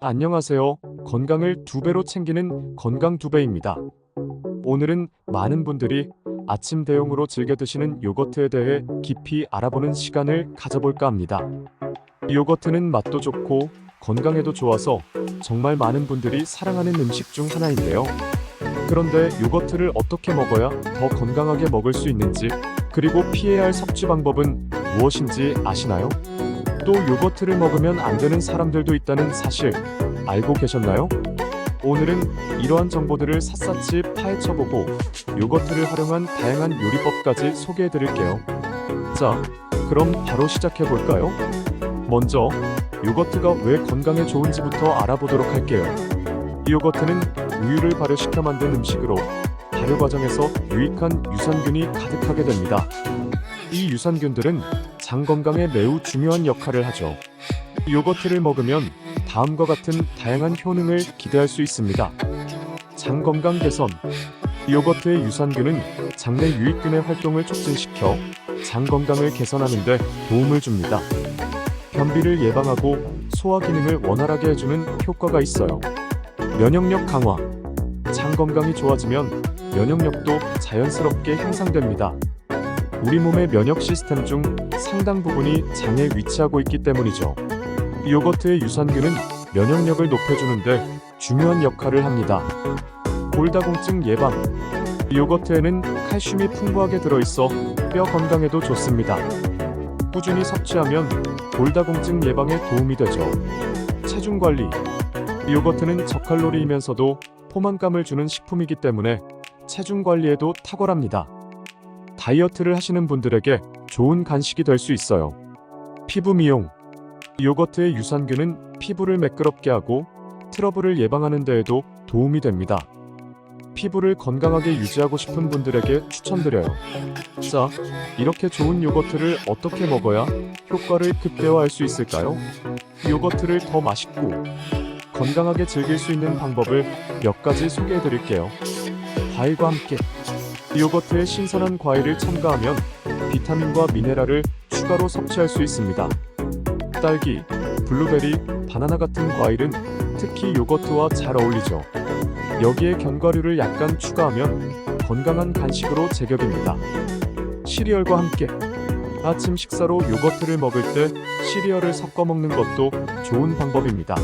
안녕하세요. 건강을 두 배로 챙기는 건강 두 배입니다. 오늘은 많은 분들이 아침 대용으로 즐겨 드시는 요거트에 대해 깊이 알아보는 시간을 가져볼까 합니다. 요거트는 맛도 좋고 건강에도 좋아서 정말 많은 분들이 사랑하는 음식 중 하나인데요. 그런데 요거트를 어떻게 먹어야 더 건강하게 먹을 수 있는지 그리고 피해야 할 섭취 방법은 무엇인지 아시나요? 또 요거트를 먹으면 안 되는 사람들도 있다는 사실 알고 계셨나요? 오늘은 이러한 정보들을 샅샅이 파헤쳐보고 요거트를 활용한 다양한 요리법까지 소개해 드릴게요. 자, 그럼 바로 시작해 볼까요? 먼저 요거트가 왜 건강에 좋은지부터 알아보도록 할게요. 이 요거트는 우유를 발효시켜 만든 음식으로 발효 과정에서 유익한 유산균이 가득하게 됩니다. 이 유산균들은 장 건강에 매우 중요한 역할을 하죠. 요거트를 먹으면 다음과 같은 다양한 효능을 기대할 수 있습니다. 장 건강 개선. 요거트의 유산균은 장내 유익균의 활동을 촉진시켜 장 건강을 개선하는 데 도움을 줍니다. 변비를 예방하고 소화 기능을 원활하게 해주는 효과가 있어요. 면역력 강화. 장 건강이 좋아지면 면역력도 자연스럽게 향상됩니다. 우리 몸의 면역 시스템 중 상당 부분이 장에 위치하고 있기 때문이죠. 요거트의 유산균은 면역력을 높여주는데 중요한 역할을 합니다. 골다공증 예방. 요거트에는 칼슘이 풍부하게 들어있어 뼈 건강에도 좋습니다. 꾸준히 섭취하면 골다공증 예방에 도움이 되죠. 체중 관리. 요거트는 저칼로리이면서도 포만감을 주는 식품이기 때문에 체중 관리에도 탁월합니다. 다이어트를 하시는 분들에게 좋은 간식이 될 수 있어요. 피부 미용. 요거트의 유산균은 피부를 매끄럽게 하고 트러블을 예방하는 데에도 도움이 됩니다. 피부를 건강하게 유지하고 싶은 분들에게 추천드려요. 자, 이렇게 좋은 요거트를 어떻게 먹어야 효과를 극대화할 수 있을까요? 요거트를 더 맛있고 건강하게 즐길 수 있는 방법을 몇 가지 소개해 드릴게요. 과일과 함께 요거트에 신선한 과일을 첨가하면 비타민과 미네랄을 추가로 섭취할 수 있습니다. 딸기, 블루베리, 바나나 같은 과일은 특히 요거트와 잘 어울리죠. 여기에 견과류를 약간 추가하면 건강한 간식으로 제격입니다. 시리얼과 함께 아침 식사로 요거트를 먹을 때 시리얼을 섞어 먹는 것도 좋은 방법입니다.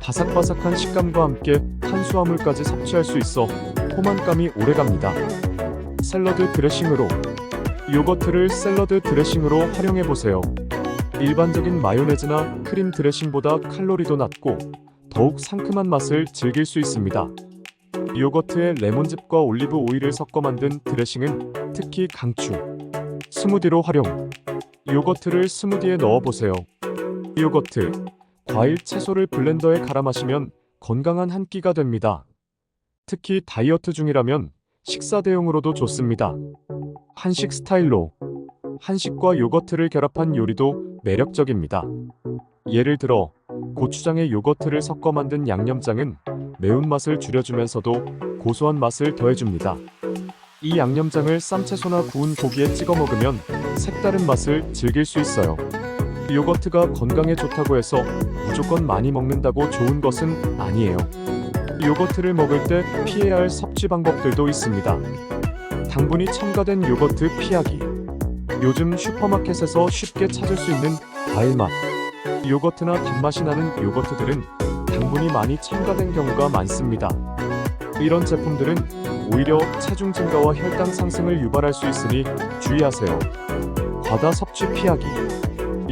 바삭바삭한 식감과 함께 탄수화물까지 섭취할 수 있어 포만감이 오래갑니다. 샐러드 드레싱으로 요거트를 샐러드 드레싱으로 활용해 보세요. 일반적인 마요네즈나 크림 드레싱보다 칼로리도 낮고 더욱 상큼한 맛을 즐길 수 있습니다. 요거트에 레몬즙과 올리브 오일을 섞어 만든 드레싱은 특히 강추. 스무디로 활용. 요거트를 스무디에 넣어 보세요. 요거트, 과일, 채소를 블렌더에 갈아 마시면 건강한 한 끼가 됩니다. 특히 다이어트 중이라면 식사 대용으로도 좋습니다. 한식 스타일로 한식과 요거트를 결합한 요리도 매력적입니다. 예를 들어 고추장에 요거트를 섞어 만든 양념장은 매운맛을 줄여주면서도 고소한 맛을 더해줍니다. 이 양념장을 쌈채소나 구운 고기에 찍어 먹으면 색다른 맛을 즐길 수 있어요. 요거트가 건강에 좋다고 해서 무조건 많이 먹는다고 좋은 것은 아니에요. 요거트를 먹을 때 피해야 할 섭취 방법들도 있습니다. 당분이 첨가된 요거트 피하기. 요즘 슈퍼마켓에서 쉽게 찾을 수 있는 과일 맛. 요거트나 단맛이 나는 요거트들은 당분이 많이 첨가된 경우가 많습니다. 이런 제품들은 오히려 체중 증가와 혈당 상승을 유발할 수 있으니 주의하세요. 과다 섭취 피하기.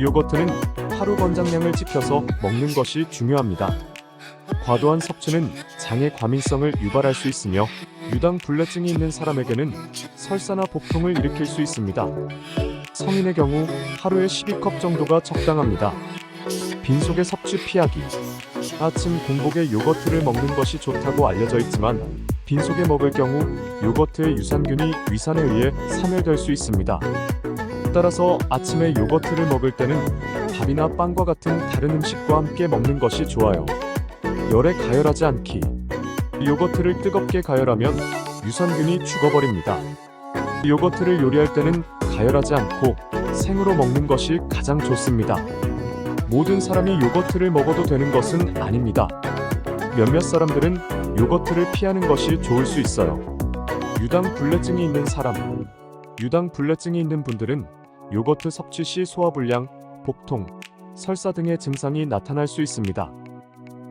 요거트는 하루 권장량을 지켜서 먹는 것이 중요합니다. 과도한 섭취는 장의 과민성을 유발할 수 있으며 유당 불내증이 있는 사람에게는 설사나 복통을 일으킬 수 있습니다. 성인의 경우 하루에 12컵 정도가 적당합니다. 빈속에 섭취 피하기. 아침 공복에 요거트를 먹는 것이 좋다고 알려져 있지만 빈속에 먹을 경우 요거트의 유산균이 위산에 의해 사멸될 수 있습니다. 따라서 아침에 요거트를 먹을 때는 밥이나 빵과 같은 다른 음식과 함께 먹는 것이 좋아요. 열에 가열하지 않기. 요거트를 뜨겁게 가열하면 유산균이 죽어버립니다. 요거트를 요리할 때는 가열하지 않고 생으로 먹는 것이 가장 좋습니다. 모든 사람이 요거트를 먹어도 되는 것은 아닙니다. 몇몇 사람들은 요거트를 피하는 것이 좋을 수 있어요. 유당 불내증이 있는 사람, 유당 불내증이 있는 분들은 요거트 섭취 시 소화불량, 복통, 설사 등의 증상이 나타날 수 있습니다.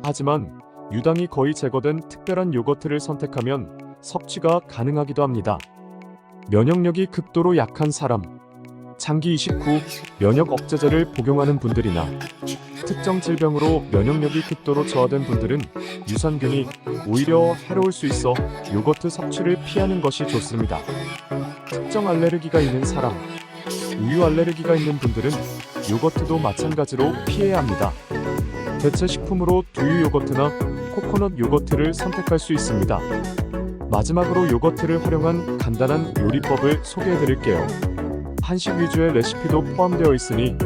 하지만 유당이 거의 제거된 특별한 요거트를 선택하면 섭취가 가능하기도 합니다. 면역력이 극도로 약한 사람, 장기 이식 후 면역 억제제를 복용하는 분들이나 특정 질병으로 면역력이 극도로 저하된 분들은 유산균이 오히려 해로울 수 있어 요거트 섭취를 피하는 것이 좋습니다. 특정 알레르기가 있는 사람, 우유 알레르기가 있는 분들은 요거트도 마찬가지로 피해야 합니다. 대체 식품으로 두유 요거트나 코코넛 요거트를 선택할 수 있습니다. 마지막으로 요거트를 활용한 간단한 요리법을 소개해 드릴게요. 한식 위주의 레시피도 포함되어 있으니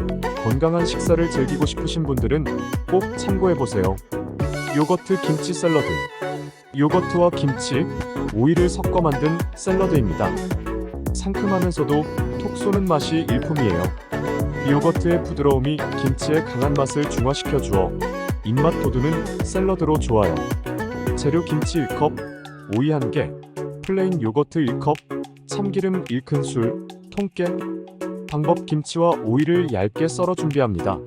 건강한 식사를 즐기고 싶으신 분들은 꼭 참고해 보세요. 요거트 김치 샐러드. 요거트와 김치, 오이를 섞어 만든 샐러드입니다. 상큼하면서도 톡 쏘는 맛이 일품이에요. 요거트의 부드러움이 김치의 강한 맛을 중화시켜 주어 입맛 돋우는 샐러드로 좋아요. 재료 김치 1컵, 오이 1개, 플레인 요거트 1컵, 참기름 1큰술, 통깨. 방법 김치와 오이를 얇게 썰어 준비합니다.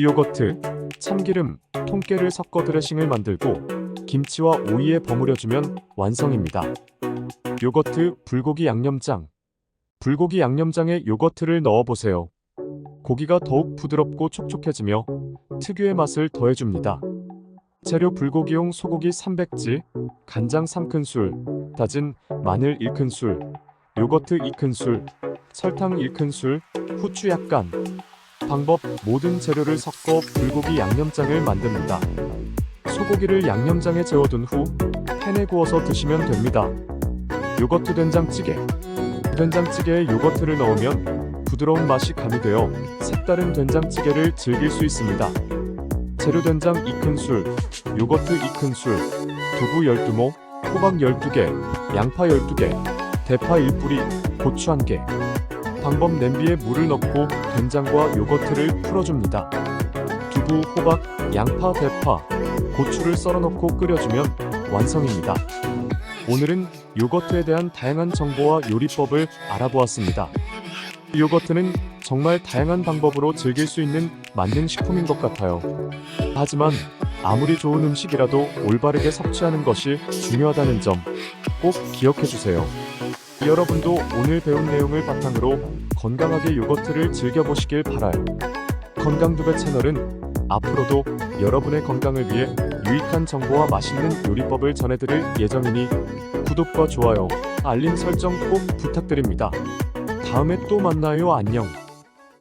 요거트, 참기름, 통깨를 섞어 드레싱을 만들고 김치와 오이에 버무려 주면 완성입니다. 요거트 불고기 양념장. 불고기 양념장에 요거트를 넣어 보세요. 고기가 더욱 부드럽고 촉촉해지며 특유의 맛을 더해줍니다. 재료 불고기용 소고기 300지, 간장 3큰술, 다진 마늘 1큰술, 요거트 2큰술, 설탕 1큰술, 후추 약간. 방법 모든 재료를 섞어 불고기 양념장을 만듭니다. 소고기를 양념장에 재워둔 후 팬에 구워서 드시면 됩니다. 요거트 된장찌개. 된장찌개에 요거트를 넣으면 부드러운 맛이 가미되어 색다른 된장찌개를 즐길 수 있습니다. 재료 된장 2큰술, 요거트 2큰술, 두부 12모, 호박 12개, 양파 12개, 대파 1뿌리, 고추 1개. 방법 냄비에 물을 넣고 된장과 요거트를 풀어줍니다. 두부, 호박, 양파, 대파, 고추를 썰어 넣고 끓여주면 완성입니다. 오늘은 요거트에 대한 다양한 정보와 요리법을 알아보았습니다. 요거트는 정말 다양한 방법으로 즐길 수 있는 만능 식품인 것 같아요. 하지만 아무리 좋은 음식이라도 올바르게 섭취하는 것이 중요하다는 점 꼭 기억해 주세요. 여러분도 오늘 배운 내용을 바탕으로 건강하게 요거트를 즐겨보시길 바라요. 건강두배 채널은 앞으로도 여러분의 건강을 위해 유익한 정보와 맛있는 요리법을 전해드릴 예정이니 구독과 좋아요, 알림 설정 꼭 부탁드립니다. 다음에 또 만나요. 안녕.